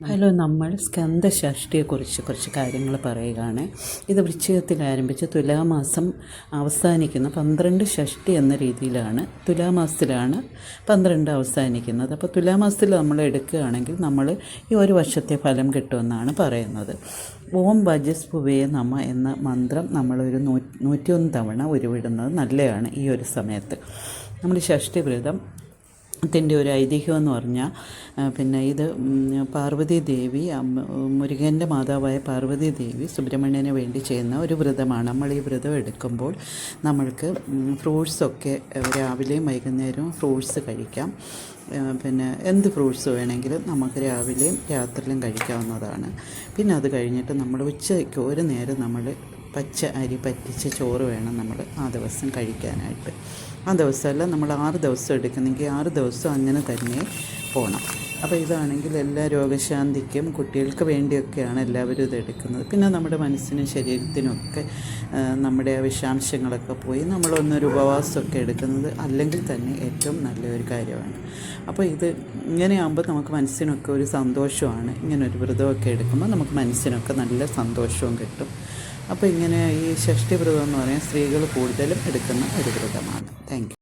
Hello നമ്മൾ സ്കന്ധഷഷ്ടിയെക്കുറിച്ച് കുറച്ച് കാര്യങ്ങൾ പറയുകയാണ്. ഇത് വൃശ്ചികത്തിൽ ആരംഭിച്ച് തുലാമാസം അവസാനിക്കുന്ന പന്ത്രണ്ട് ഷഷ്ടി എന്ന രീതിയിലാണ് തുലാമാസത്തിലാണ് പന്ത്രണ്ട് അവസാനിക്കുന്നത്. അപ്പോൾ തുലാമാസത്തിൽ നമ്മൾ എടുക്കുകയാണെങ്കിൽ നമ്മൾ ഈ ഒരു വർഷത്തെ ഫലം കിട്ടുമെന്നാണ് പറയുന്നത്. ഓം വജസ്പുവേ നമ എന്ന മന്ത്രം നമ്മളൊരു നൂ നൂറ്റിയൊന്ന് തവണ ഉരുവിടുന്നത് നല്ലതാണ് ഈ ഒരു സമയത്ത്. നമ്മൾ ഷഷ്ടി വ്രതം ത്തിന്റെ ഒരു ഐതിഹ്യം എന്ന് പറഞ്ഞാൽ പിന്നെ ഇത് പാർവതി ദേവി മുരുകന്റെ മാതാവായ പാർവതി ദേവി സുബ്രഹ്മണ്യന് വേണ്ടി ചെയ്യുന്ന ഒരു വ്രതമാണ്. നമ്മൾ ഈ വ്രതം എടുക്കുമ്പോൾ നമ്മൾക്ക് ഫ്രൂട്ട്സൊക്കെ രാവിലെയും വൈകുന്നേരവും ഫ്രൂട്ട്സ് കഴിക്കാം. പിന്നെ എന്ത് ഫ്രൂട്ട്സ് വേണമെങ്കിലും നമുക്ക് രാവിലെയും രാത്രിയിലും കഴിക്കാവുന്നതാണ്. പിന്നെ അത് കഴിഞ്ഞിട്ട് നമ്മൾ ഉച്ചയ്ക്ക് ഒരു നേരം നമ്മൾ പച്ച അരി പറ്റിച്ച ചോറ് വേണം നമ്മൾ ആ ദിവസം കഴിക്കാനായിട്ട്. ആ ദിവസമല്ല നമ്മൾ ആറ് ദിവസം എടുക്കുന്നെങ്കിൽ ആറ് ദിവസം അങ്ങനെ തന്നെ പോകണം അപ്പോൾ ഇതാണെങ്കിൽ എല്ലാ രോഗശാന്തിക്കും കുട്ടികൾക്ക് വേണ്ടിയൊക്കെയാണ് എല്ലാവരും ഇത് എടുക്കുന്നത്. പിന്നെ നമ്മുടെ മനസ്സിനും ശരീരത്തിനുമൊക്കെ നമ്മുടെ വിഷാംശങ്ങളൊക്കെ പോയി നമ്മളൊന്നൊരു ഉപവാസമൊക്കെ എടുക്കുന്നത് അല്ലെങ്കിൽ തന്നെ ഏറ്റവും നല്ലൊരു കാര്യമാണ്. അപ്പോൾ ഇത് ഇങ്ങനെയാകുമ്പോൾ നമുക്ക് മനസ്സിനൊക്കെ ഒരു സന്തോഷമാണ്. ഇങ്ങനെ ഒരു വ്രതമൊക്കെ എടുക്കുമ്പോൾ നമുക്ക് മനസ്സിനൊക്കെ നല്ല സന്തോഷവും കിട്ടും. അപ്പോൾ ഇങ്ങനെ ഈ ഷഷ്ടി വ്രതം എന്ന് പറയാൻ സ്ത്രീകൾ കൂടുതലും എടുക്കുന്ന ഒരു വ്രതമാണ്. താങ്ക്